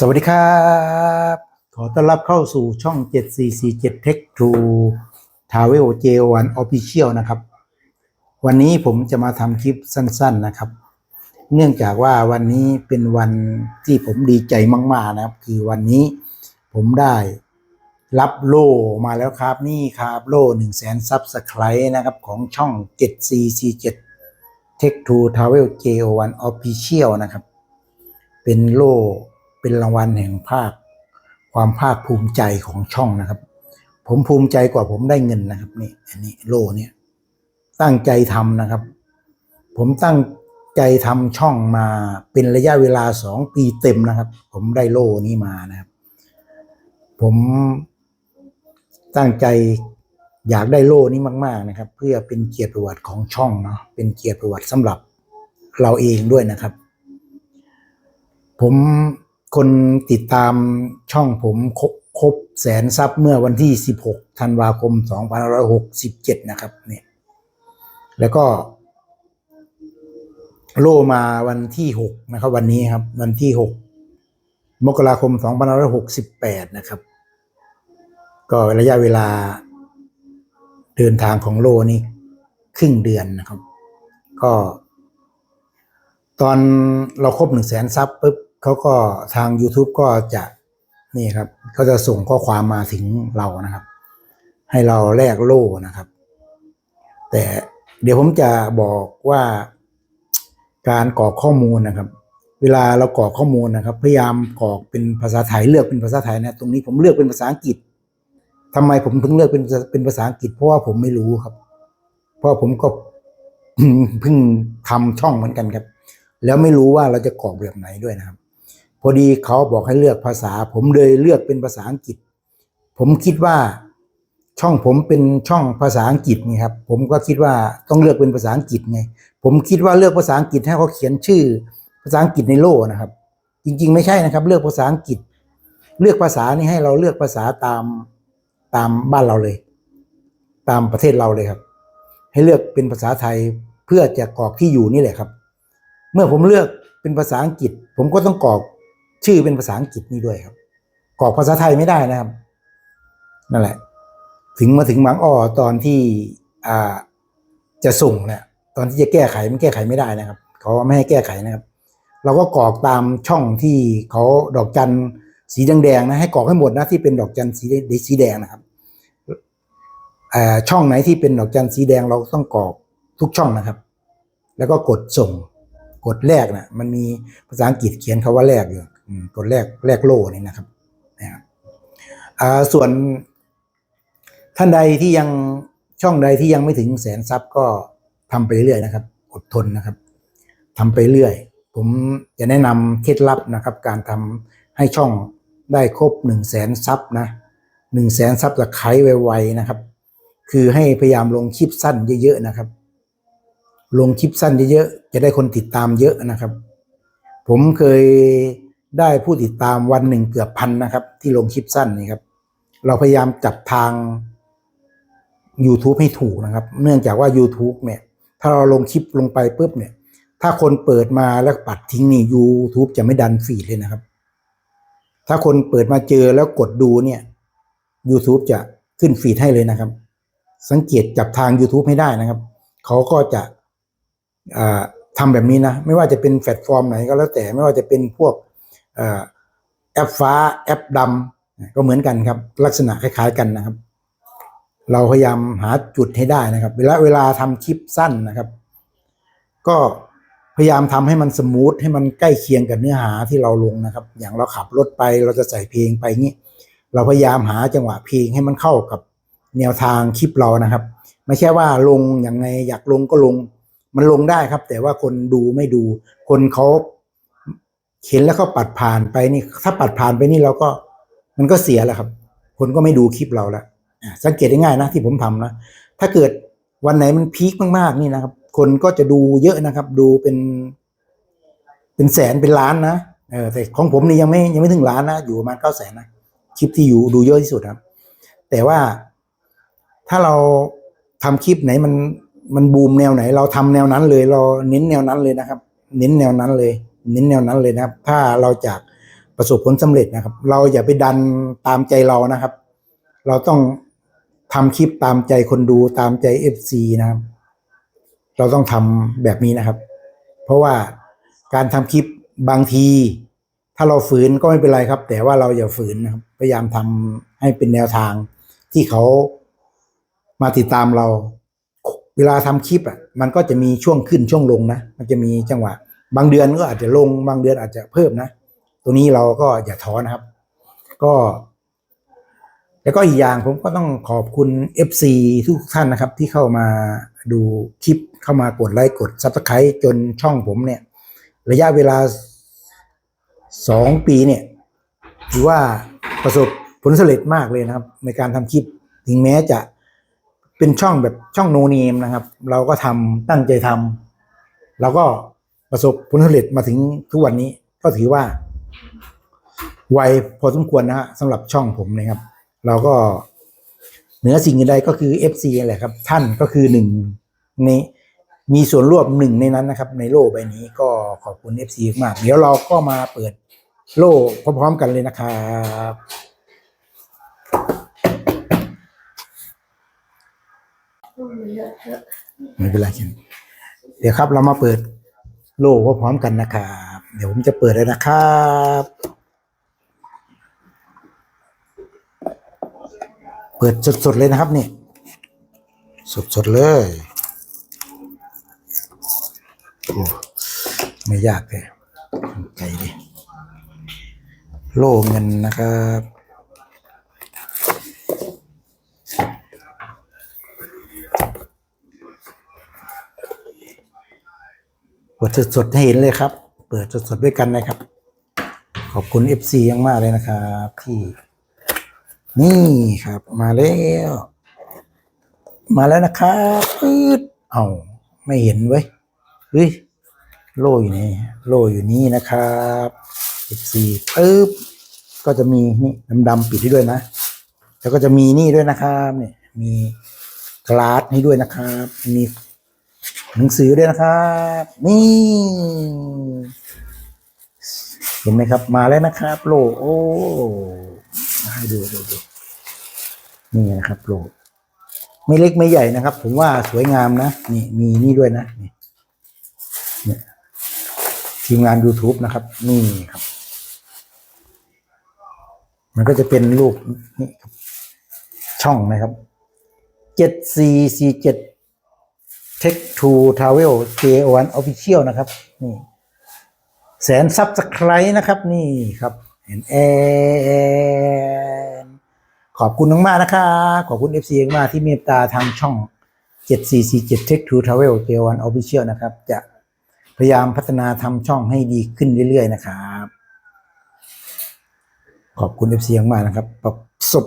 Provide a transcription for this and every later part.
สวัสดีครับ ขอต้อนรับเข้าสู่ช่อง 7447 Tech to Travel J1 Official นะครับ วันนี้ผมจะมาทำคลิปสั้น ๆนะครับ เนื่องจากว่าวันนี้เป็นวันที่ผมดีใจมาก ๆ นะครับ คือวันนี้ผมได้รับโล่มาแล้วครับ นี่ครับโล่1 0 0 0 0แสนซับสไครต์นะครับ ของช่อง 7447 Tech to Travel J1 Official นะครับ เป็นโล่ เป็นรางวัลแห่งภาค ความภาคภูมิใจของช่องนะครับ ผมภูมิใจกว่าผมได้เงินนะครับนี่อันนี้โล่เนี่ยตั้งใจทำนะครับ ผมตั้งใจทำช่องมาเป็นระยะเวลาสองปีเต็มนะครับ ผมได้โล่นี้มานะครับ ผมตั้งใจอยากได้โล่นี้มาก ๆนะครับ เพื่อเป็นเกียรติประวัติของช่องเนาะเป็นเกียรติประวัติสำหรับเราเองด้วยนะครับ ผม คนติดตามช่องผมครบครบแสนซับเมื่อวันที่ 16 ธันวาคม 2567 นะครับเนี่ยแล้วก็ โล่มาวันที่ 6 นะครับ วันนี้ครับ วันที่ 6 มกราคม 2568 นะครับ ก็ระยะเวลาเดินทางของโลนี่ครึ่งเดือนนะครับ ก็ ตอนเราครบหนึ่งแสนซับปุ๊บ เขาก็ทาง YouTube ก็จะนี่ครับเขาจะส่งข้อความมาถึงเรานะครับ ให้เราแลกโล่นะครับ แต่เดี๋ยวผมจะบอกว่าการกรอกข้อมูลนะครับ เวลาเรากรอกข้อมูลนะครับ พยายามกรอกเป็นภาษาไทยเลือกเป็นภาษาไทยนะตรงนี้ผมเลือกเป็นภาษาอังกฤษทำไมผมถึงเลือกเป็นเป็นภาษาอังกฤษ เพราะว่าผมไม่รู้ครับ เพราะผมก็เพิ่งทำช่องเหมือนกันครับ แล้วไม่รู้ว่าเราจะกรอกแบบไหนด้วยนะครับ พอดีเขาบอกให้เลือกภาษา ผมเลยเลือกเป็นภาษาอังกฤษ ผมคิดว่าช่องผมเป็นช่องภาษาอังกฤษนี่ครับผมก็คิดว่าต้องเลือกเป็นภาษาอังกฤษไงผมคิดว่าเลือกภาษาอังกฤษให้เขาเขียนชื่อภาษาอังกฤษในโล่นะครับ จริงๆ ไม่ใช่นะครับ เลือกภาษาอังกฤษ เลือกภาษานี่ให้เราเลือกภาษาตามตามบ้านเราเลย ตามประเทศเราเลยครับ ให้เลือกเป็นภาษาไทยเพื่อจะกรอกที่อยู่นี่แหละครับ เมื่อผมเลือกเป็นภาษาอังกฤษ ผมก็ต้องกรอก ชื่อเป็นภาษาอังกฤษนี่ด้วยครับกรอกภาษาไทยไม่ได้นะครับนั่นแหละ ถึงมาถึงบางอ้อตอนที่อ่าจะส่งเนี่ยตอนที่จะแก้ไขมันแก้ไขไม่ได้นะครับเขาไม่ให้แก้ไขนะครับ เราก็กรอกตามช่องที่เขาดอกจันสีแดงๆนะให้กรอกให้หมดนะที่เป็นดอกจันสีสีแดงนะครับช่องไหนที่เป็นดอกจันสีแดงเราต้องกรอกทุกช่องนะครับ แล้วก็กดส่งกดแรกนะมันมีภาษาอังกฤษเขียนคาว่าแรกอยู่ กดแรกแรกโล่นี่นะครับนะครับอ่าส่วนท่านใดที่ยังช่องใดที่ยังไม่ถึงแสนซับก็ทำไปเรื่อยนะครับ อดทนนะครับทำไปเรื่อย ผมจะแนะนำเคล็ดลับนะครับ การทำให้ช่องได้ครบหนึ่งแสนซับนะหนึ่งแสนซับจะไขไวๆนะครับ คือให้พยายามลงคลิปสั้นเยอะๆนะครับ ลงคลิปสั้นเยอะๆจะได้คนติดตามเยอะนะครับ ผมเคย ได้ผู้ติดตามวันหนึ่งเกือบพันนะครับ ที่ลงคลิปสั้นนี่ครับ เราพยายามจับทาง YouTube ให้ถูกนะครับ เนื่องจากว่า YouTube เนี่ย ถ้าเราลงคลิปลงไปปุ๊บเนี่ย ถ้าคนเปิดมาแล้วปัดทิ้งนี่ YouTube จะไม่ดันฟีดเลยนะครับ ถ้าคนเปิดมาเจอแล้วกดดูเนี่ย YouTube จะขึ้นฟีดให้เลยนะครับ สังเกตจับทาง YouTube ให้ได้นะครับ เขาก็จะทำแบบนี้นะ ไม่ว่าจะเป็นแพลตฟอร์มไหนก็แล้วแต่ไม่ว่าจะเป็นพวก แอปฟ้าแอปดำก็เหมือนกันครับ ลักษณะคล้ายๆกันนะครับ เราพยายามหาจุดให้ได้นะครับ เวลาเวลาทำคลิปสั้นนะครับ ก็พยายามทำให้มันสมูทให้มันใกล้เคียงกับเนื้อหาที่เราลงนะครับ อย่างเราขับรถไปเราจะใส่เพลงไปงี้เราพยายามหาจังหวะเพลงให้มันเข้ากับแนวทางคลิปเรานะครับ ไม่ใช่ว่าลงอย่างไงอยากลงก็ลง มันลงได้ครับ แต่ว่าคนดูไม่ดู คนเขา เห็นแล้วเขาปัดผ่านไปนี่ ถ้าปัดผ่านไปนี่เราก็ มันก็เสียแล้วครับ คนก็ไม่ดูคลิปเราแล้วอะสังเกตได้ง่ายนะที่ผมทำนะ ถ้าเกิดวันไหนมันพีคมากๆนี่นะครับ คนก็จะดูเยอะนะครับ ดูเป็น เป็นแสนเป็นล้านนะเออแต่ของผมนี่ยังไม่ยังไม่ถึงล้านนะอยู่ประมาณเก้าแสนนะคลิปที่อยู่ดูเยอะที่สุดครับ แต่ว่าถ้าเราทำคลิปไหนมันมันบูมแนวไหน เราทำแนวนั้นเลย เราเน้นแนวนั้นเลยนะครับ เน้นแนวนั้นเลย เน้นแนวนั้นเลยนะครับ ถ้าเราจากประสบผลสำเร็จนะครับ เราอย่าไปดันตามใจเรานะครับ เราต้องทำคลิปตามใจคนดูตามใจเอฟซีนะครับ เราต้องทำแบบนี้นะครับ เพราะว่าการทำคลิปบางที ถ้าเราฝืนก็ไม่เป็นไรครับ แต่ว่าเราอย่าฝืนนะครับ พยายามทำให้เป็นแนวทางที่เขามาติดตามเรา เวลาทำคลิปอะ มันก็จะมีช่วงขึ้นช่วงลงนะ มันจะมีจังหวะ บางเดือนก็อาจจะลงบางเดือนอาจจะเพิ่มนะตรงนี้เราก็อย่าท้อนะครับ ก็ แล้วก็อีกอย่างผมก็ต้องขอบคุณ FC ทุกท่านนะครับ ที่เข้ามาดูคลิปเข้ามากดไลค์กด Subscribe จนช่องผมเนี่ย ระยะเวลาสองปีเนี่ยถือว่าประสบผลสำเร็จมากเลยนะครับ ในการทำคลิปถึงแม้จะเป็นช่องแบบช่องโนเนมนะครับ เราก็ทำตั้งใจทำเราก็ ประสบผลสำเร็จมาถึงทุกวันนี้ก็ถือว่า ไวพอสมควรนะฮะสำหรับช่องผมนะครับ เราก็เหนือสิ่งอื่นใดก็คือ FC แหละครับ ท่านก็คือหนึ่งในมีส่วนร่วมหนึ่งในนั้นนะครับ ในโลกใบนี้ก็ขอบคุณ FC มาก เดี๋ยวเราก็มาเปิดโล่พร้อมๆกันเลยนะครับไม่เป็นไรครับเดี๋ยวครับเรามาเปิด โล่พร้อมกันนะครับ เดี๋ยวผมจะเปิดเลยนะครับเปิดสดๆเลยนะครับนี่สดๆเลยโอ้ไม่ยากเลยใจดิโล่เงินนะครับ เปิดสดๆให้เห็นเลยครับ เปิดสดๆด้วยกันนะครับ ขอบคุณ FC ยังมากเลยนะครับที่นี่ครับ มาแล้ว มาแล้วนะครับปืดเอาไม่เห็นเว้ยเฮ้ยโล่อยู่นี่โล่อยู่นี่นะครับ F4 ปึ๊บก็จะมีนี่ดำๆปิดให้ด้วยนะ แล้วก็จะมีนี่ด้วยนะครับเนี่ยมีกลาสให้ด้วยนะครับ มี หนังสือด้วยนะครับ นี่ เห็นไหมครับมาแล้วนะครับ โลโอ้มาให้ดูดูดูนี่นะครับโลไม่เล็กไม่ใหญ่นะครับ ผมว่าสวยงามนะนี่มีนี่ด้วยนะนี่เนี่ยทีมงาน YouTube นะครับ นี่ครับ มันก็จะเป็นรูปนี่ช่องนะครับเจ็ดสี่สี่เจ็ด Take to Travel J1 Official นะครับ นี่แสนซับสไครต์นะครับ นี่ครับแอนแอนขอบคุณมากๆนะครับขอบคุณ FC มากๆที่เมตตาทางช่อง 7447 Tech to Travel J1 Official นะครับ จะพยายามพัฒนาทำช่องให้ดีขึ้นเรื่อยๆ นะครับ ขอบคุณ FC มากๆนะครับ ประสบ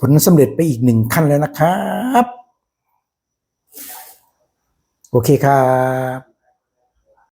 ผลสำเร็จไปอีกหนึ่งขั้นแล้วนะครับ โอเคครับ